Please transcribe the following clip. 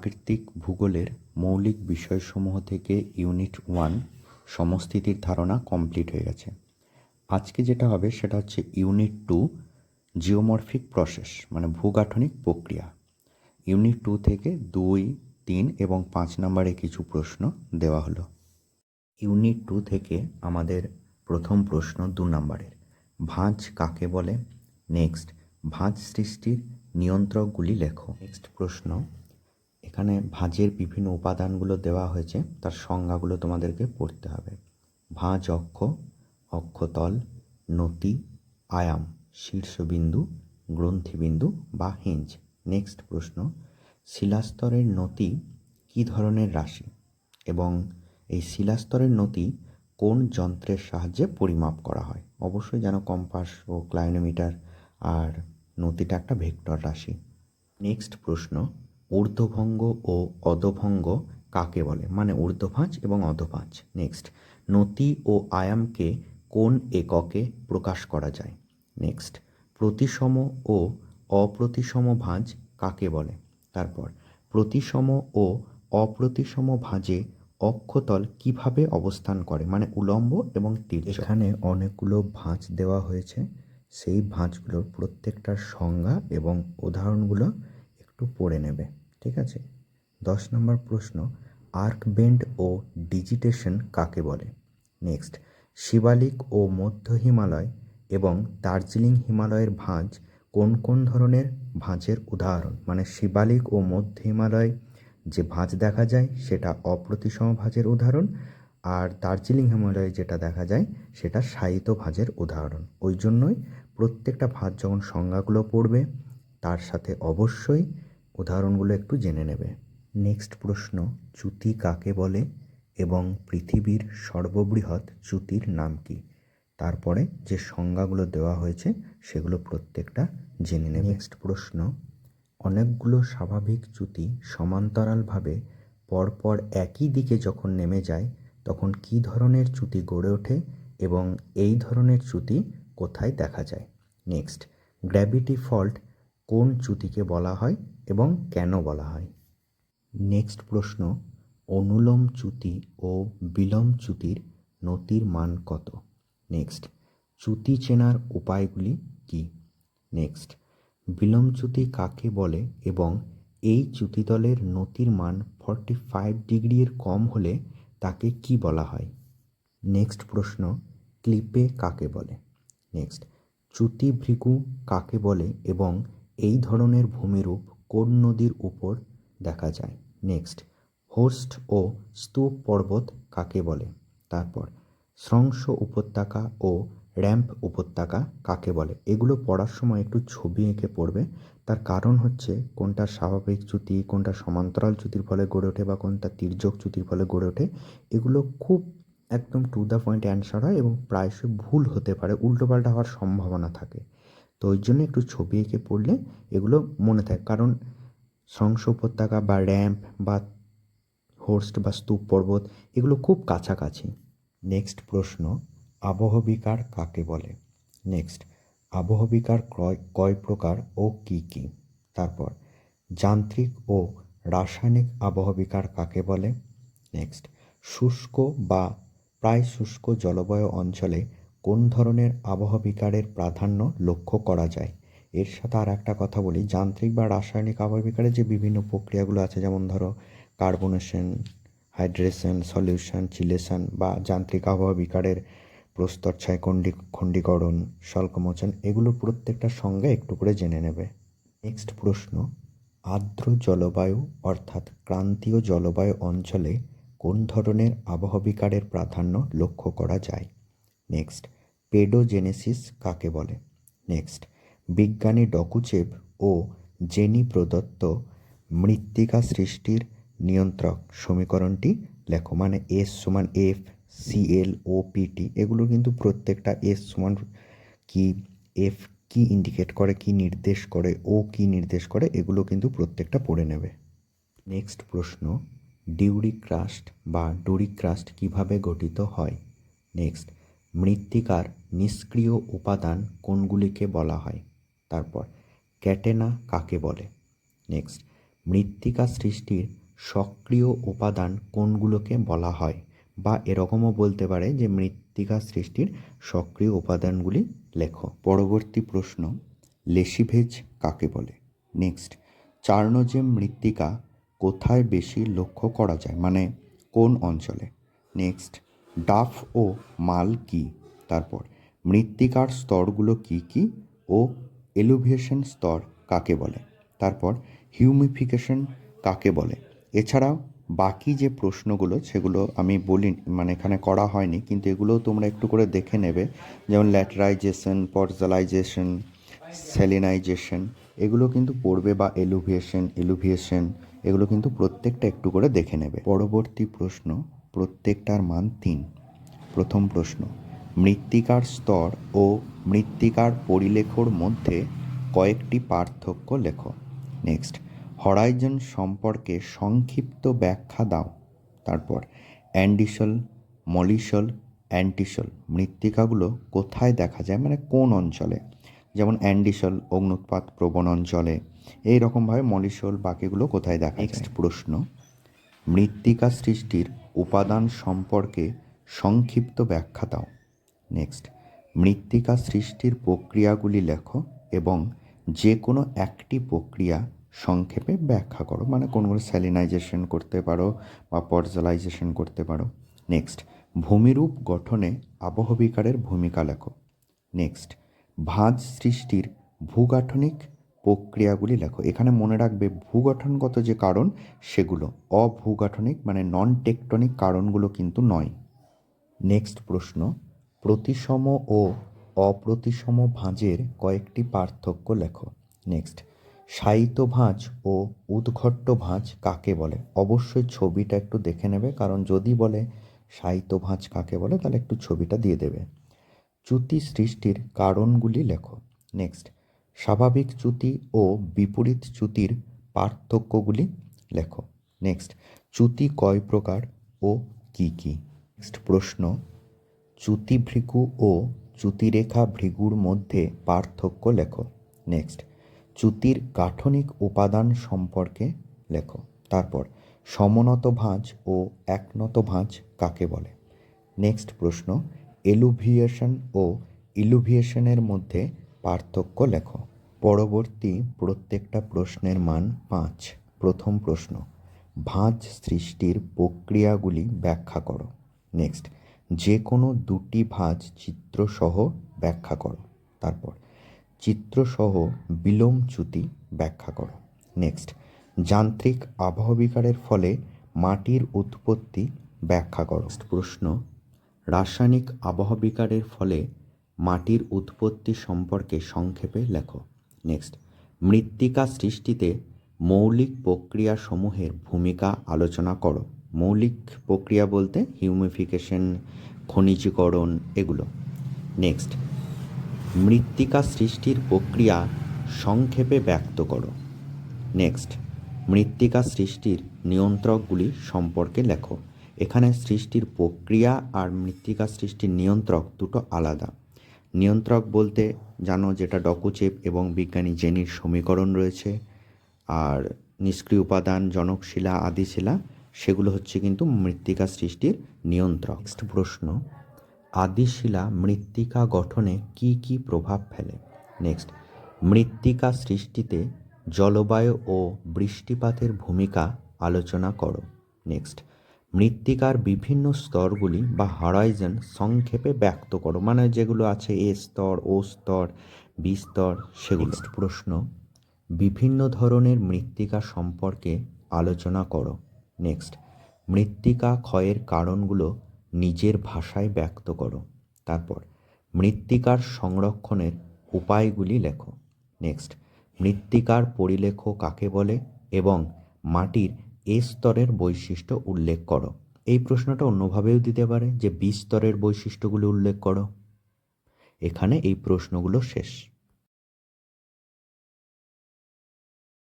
প্রাকৃতিক ভূগোলের মৌলিক বিষয়সমূহ থেকে ইউনিট ওয়ান সমস্থিতির ধারণা কমপ্লিট হয়ে গেছে। আজকে যেটা হবে সেটা হচ্ছে ইউনিট টু, জিওমরফিক প্রসেস মানে ভূগাঠনিক প্রক্রিয়া। ইউনিট টু থেকে দুই, তিন এবং পাঁচ নম্বরে কিছু প্রশ্ন দেওয়া হলো। ইউনিট টু থেকে আমাদের প্রথম প্রশ্ন দু নম্বরের, ভাঁজ কাকে বলে? নেক্সট, ভাঁজ সৃষ্টির নিয়ন্ত্রকগুলি লেখো। নেক্সট প্রশ্ন এখানে ভাঁজের বিভিন্ন উপাদানগুলো দেওয়া হয়েছে। তার সংজ্ঞাগুলো তোমাদেরকে পড়তে হবে। ভাঁজ অক্ষ, অক্ষতল, নতি, আয়াম, শীর্ষবিন্দু, গ্রন্থিবিন্দু বা হিঞ্জ। নেক্সট প্রশ্ন, শিলাস্তরের নতি কী ধরনের রাশি? এবং এই শিলাস্তরের নতি কোন যন্ত্রের সাহায্যে পরিমাপ করা হয়? অবশ্যই যেন কম্পাস ও ক্লাইনোমিটার আর নতিটা একটা ভেক্টর রাশি। নেক্সট প্রশ্ন ঊর্ধ্বভঙ্গ ও অধভঙ্গ কাকে বলে? মানে ঊর্ধ্বভাঁজ এবং অধভাঁজ। নেক্সট নতি ও আয়ামকে কোন এককে প্রকাশ করা যায়? নেক্সট প্রতিসম ও অপ্রতিসম ভাঁজ কাকে বলে? তারপর, প্রতিসম ও অপ্রতিসম ভাঁজে অক্ষতল কীভাবে অবস্থান করে? মানে উলম্ব এবং তীর এখানে অনেকগুলো ভাঁজ দেওয়া হয়েছে। সেই ভাঁজগুলোর প্রত্যেকটার সংজ্ঞা এবং উদাহরণগুলো একটু পড়ে নেবে। ঠিক আছে? দশ নম্বর প্রশ্ন, আর্ক বেন্ড ও ডিজিটেশন কাকে বলে? নেক্সট, শিবালিক ও মধ্য হিমালয় এবং দার্জিলিং হিমালয়ের ভাঁজ কোন কোন ধরনের ভাঁজের উদাহরণ? মানে শিবালিক ও মধ্য হিমালয় যে ভাঁজ দেখা যায় সেটা অপ্রতিসম ভাঁজের উদাহরণ আর দার্জিলিং হিমালয়ে যেটা দেখা যায় সেটা সাহিত্য ভাঁজের উদাহরণ। ওই জন্যই প্রত্যেকটা ভাঁজ যখন সংজ্ঞাগুলো পড়বে, তার সাথে অবশ্যই উদাহরণগুলো একটু জেনে নেবে। নেক্সট প্রশ্ন, চ্যুতি কাকে বলে এবং পৃথিবীর সর্ববৃহৎ চ্যুতির নাম কি? তারপরে যে সংজ্ঞাগুলো দেওয়া হয়েছে সেগুলো প্রত্যেকটা জেনে নেবে। নেক্সট প্রশ্ন, অনেকগুলো স্বাভাবিক চ্যুতি সমান্তরালভাবে পরপর একই দিকে যখন নেমে যায়, তখন কী ধরনের চ্যুতি গড়ে ওঠে এবং এই ধরনের চ্যুতি কোথায় দেখা যায়? নেক্সট, গ্র্যাভিটি ফল্ট কোন চ্যুতিকে বলা হয় এবং কেন বলা হয়? নেক্সট প্রশ্ন, অনুলোম চ্যুতি ও বিলোম চ্যুতির নতির মান কত? নেক্সট, চ্যুতি চেনার উপায়গুলি কি? নেক্সট বিলোমচ্যুতি কাকে বলে এবং এই চ্যুতিতলের নতির মান ফর্টি ফাইভ ডিগ্রির কম হলে তাকে কি বলা হয়? নেক্সট প্রশ্ন, ক্লিপে কাকে বলে? নেক্সট, চ্যুতি ভৃগু কাকে বলে এবং এই ধরনের ভূমিরূপ কোন নদীর উপর দেখা যায়? নেক্সট হোস্ট ও স্তূপ পর্বত কাকে বলে? তারপর স্রংস উপত্যকা ও র্যাম্প উপত্যকা কাকে বলে? এগুলো পড়ার সময় একটু ছবি এঁকে পড়বে। তার কারণ হচ্ছে, কোনটা স্বাভাবিক চ্যুতি, কোনটা সমান্তরাল চ্যুতির ফলে গড়ে ওঠে বা কোনটা তির্যক চ্যুতির ফলে গড়ে ওঠে, এগুলো খুব একদম টু দ্য পয়েন্ট অ্যান্সার হয় এবং প্রায়শই ভুল হতে পারে, উল্টোপাল্টা হওয়ার সম্ভাবনা থাকে। তো ওই জন্য একটু ছবি এঁকে পড়লে এগুলো মনে থাকে। কারণ সংস উপত্যকা বা র্যাম্প বা হোস্ট বা স্তূপ পর্বত এগুলো খুব কাছাকাছি। নেক্সট প্রশ্ন আবহবিকার কাকে বলে? নেক্সট আবহবিকার ক্রয়, কয় প্রকার ও কি কি? তারপর, যান্ত্রিক ও রাসায়নিক আবহবিকার কাকে বলে? নেক্সট, শুষ্ক বা প্রায় শুষ্ক জলবায়ু অঞ্চলে কোন ধরনের আবহবিকারের প্রাধান্য লক্ষ্য করা যায়? এর সাথে আর একটা কথা বলি, যান্ত্রিক বা রাসায়নিক আবহবিকারের যে বিভিন্ন প্রক্রিয়াগুলো আছে, যেমন ধরো কার্বনেশন হাইড্রেশন সলিউশন চিলেশন বা যান্ত্রিক আবহাওয়া বিকারের প্রস্তরছায় খণ্ডি খণ্ডীকরণ স্বল্পমোচন, এগুলো প্রত্যেকটার সঙ্গে একটু করে জেনে নেবে। নেক্সট প্রশ্ন, আর্দ্র জলবায়ু অর্থাৎ ক্রান্তীয় জলবায়ু অঞ্চলে কোন ধরনের আবহবিকারের প্রাধান্য লক্ষ্য করা যায়? নেক্সট পেডোজেনেসিস কাকে বলে? নেক্সট বিজ্ঞানী ডকুচেভ ও জেনি প্রদত্ত মৃত্তিকা সৃষ্টির নিয়ন্ত্রক সমীকরণটি লেখো মানে এস সমান এফ সিএল ও পিটি এগুলো কিন্তু প্রত্যেকটা এস সমান কি এফ কি ইন্ডিকেট করে, কি নির্দেশ করে ও কি নির্দেশ করে, এগুলো কিন্তু প্রত্যেকটা পড়ে নেবে। নেক্সট প্রশ্ন ডিউরি ক্রাস্ট বা ডুরি ক্রাস্ট কীভাবে গঠিত হয়? নেক্সট মৃত্তিকার নিষ্ক্রিয় উপাদান কোনগুলিকে বলা হয়? তারপর, ক্যাটেনা কাকে বলে? নেক্সট, মৃত্তিকা সৃষ্টির সক্রিয় উপাদান কোনগুলোকে বলা হয়? বা এরকমও বলতে পারে যে মৃত্তিকা সৃষ্টির সক্রিয় উপাদানগুলি লেখো। পরবর্তী প্রশ্ন, লেসিভেজ কাকে বলে? নেক্সট চার্নোজেম মৃত্তিকা কোথায় বেশি লক্ষ্য করা যায়? মানে কোন অঞ্চলে? নেক্সট ডাফ ও মাল কি? তারপর, মৃত্তিকার স্তরগুলো কি কি ও এলুভিয়েশন স্তর কাকে বলে? তারপর, হিউমিফিকেশন কাকে বলে? এছাড়াও, বাকি যে প্রশ্নগুলো, সেগুলো আমি বলি মানে এখানে করা হয়নি, কিন্তু এগুলোও তোমরা একটু করে দেখে নেবে। যেমন ল্যাটারাইজেশন, পর্জালাইজেশন, স্যালিনাইজেশন, এগুলো কিন্তু পড়বে বা এলুভিয়েশন এলুভিয়েশন এগুলো কিন্তু প্রত্যেকটা একটু করে দেখে নেবে। পরবর্তী প্রশ্ন প্রত্যেকটার মান তিন। প্রথম প্রশ্ন মৃত্তিকার স্তর ও মৃত্তিকার পরিলেখর মধ্যে কয়েকটি পার্থক্য লেখো। নেক্সট হরাইজন সম্পর্কে সংক্ষিপ্ত ব্যাখ্যা দাও। তারপর অ্যান্ডিসল মলিসল অ্যান্টিসল মৃত্তিকাগুলো কোথায় দেখা যায়? মানে কোন অঞ্চলে? যেমন অ্যান্ডিসল অগ্নুৎপাত প্রবণ অঞ্চলে। এই রকমভাবে মলিসল বাকিগুলো কোথায় দেখা নেক্সট প্রশ্ন মৃত্তিকা সৃষ্টির উপাদান সম্পর্কে সংক্ষিপ্ত ব্যাখ্যা দাও। নেক্সট মৃত্তিকা সৃষ্টির প্রক্রিয়াগুলি লেখো এবং যে কোনো একটি প্রক্রিয়া সংক্ষেপে ব্যাখ্যা করো। মানে কোনগুলো স্যালিনাইজেশন করতে পারো বা পর্জালাইজেশন করতে পারো। নেক্সট ভূমিরূপ গঠনে আবহবিকারের ভূমিকা লেখো। নেক্সট ভাঁজ সৃষ্টির ভূগাঠনিক প্রক্রিয়াগুলি লেখো। এখানে মনে রাখবে ভূগঠনগত যে কারণ, সেগুলো অভূগাঠনিক মানে নন টেকটনিক কারণগুলো কিন্তু নয়। নেক্সট প্রশ্ন, প্রতিসম ও অপ্রতিসম ভাঁজের কয়েকটি পার্থক্য লেখো। নেক্সট সাহিত্য ভাঁজ ও উদ্ঘট্ট ভাঁজ কাকে বলে? অবশ্যই ছবিটা একটু দেখে নেবে, কারণ যদি বলে সাহিত্য ভাঁজ কাকে বলে, তাহলে একটু ছবিটা দিয়ে দেবে। চ্যুতি সৃষ্টির কারণগুলি লেখো। নেক্সট স্বাভাবিক চ্যুতি ও বিপরীত চ্যুতির পার্থক্যগুলি লেখো। নেক্সট চ্যুতি কয় প্রকার ও কি কি? নেক্সট প্রশ্ন চ্যুতি ভৃগু ও চ্যুতিরেখা ভৃগুর মধ্যে পার্থক্য লেখো। নেক্সট চ্যুতির গাঠনিক উপাদান সম্পর্কে লেখো। তারপর, সমনত ভাঁজ ও একনত ভাঁজ কাকে বলে? নেক্সট প্রশ্ন, এলুভিয়েশন ও ইলুভিয়েশনের মধ্যে পার্থক্য লেখো। পরবর্তী প্রত্যেকটা প্রশ্নের মান পাঁচ। প্রথম প্রশ্ন, ভাঁজ সৃষ্টির প্রক্রিয়াগুলি ব্যাখ্যা করো। নেক্সট যে কোনো দুটি ভাঁজ চিত্রসহ ব্যাখ্যা করো। তারপর, চিত্রসহ বিলোম চ্যুতি ব্যাখ্যা করো। নেক্সট, যান্ত্রিক আবহবিকারের ফলে মাটির উৎপত্তি ব্যাখ্যা করো। প্রশ্ন, রাসায়নিক আবহবিকারের ফলে মাটির উৎপত্তি সম্পর্কে সংক্ষেপে লেখো। নেক্সট মৃত্তিকা সৃষ্টিতে মৌলিক প্রক্রিয়াসমূহের ভূমিকা আলোচনা করো। মৌলিক প্রক্রিয়া বলতে হিউমিফিকেশন খনিজীকরণ এগুলো। নেক্সট মৃত্তিকা সৃষ্টির প্রক্রিয়া সংক্ষেপে ব্যক্ত করো। নেক্সট মৃত্তিকা সৃষ্টির নিয়ন্ত্রকগুলি সম্পর্কে লেখো। এখানে সৃষ্টির প্রক্রিয়া আর মৃত্তিকা সৃষ্টির নিয়ন্ত্রক দুটো আলাদা। নিয়ন্ত্রক বলতে জানো যেটা ডকুচেপ এবং বিজ্ঞানী জেনির সমীকরণ রয়েছে। আর নিষ্ক্রিয় উপাদান জনকশিলা আদিশিলা সেগুলো হচ্ছে কিন্তু মৃত্তিকা সৃষ্টির নিয়ন্ত্রক। Next প্রশ্ন আদিশিলা মৃত্তিকা গঠনে কি কি প্রভাব ফেলে? নেক্সট মৃত্তিকা সৃষ্টিতে জলবায়ু ও বৃষ্টিপাতের ভূমিকা আলোচনা করো। নেক্সট মৃত্তিকার বিভিন্ন স্তরগুলি বা হরাইজন সংক্ষেপে ব্যক্ত করো। মানে যেগুলো আছে এ স্তর ও স্তর বি স্তর সেগুলো। প্রশ্ন। বিভিন্ন ধরনের মৃত্তিকা সম্পর্কে আলোচনা করো। নেক্সট মৃত্তিকা ক্ষয়ের কারণগুলো নিজের ভাষায় ব্যক্ত করো। তারপর মৃত্তিকার সংরক্ষণের উপায়গুলি লেখো। নেক্সট মৃত্তিকার পরিলেখ কাকে বলে এবং মাটির এ স্তরের বৈশিষ্ট্য উল্লেখ করো। এই প্রশ্নটা অন্যভাবেও দিতে পারে যে বি স্তরের বৈশিষ্ট্যগুলি উল্লেখ করো। এখানে এই প্রশ্নগুলো শেষ।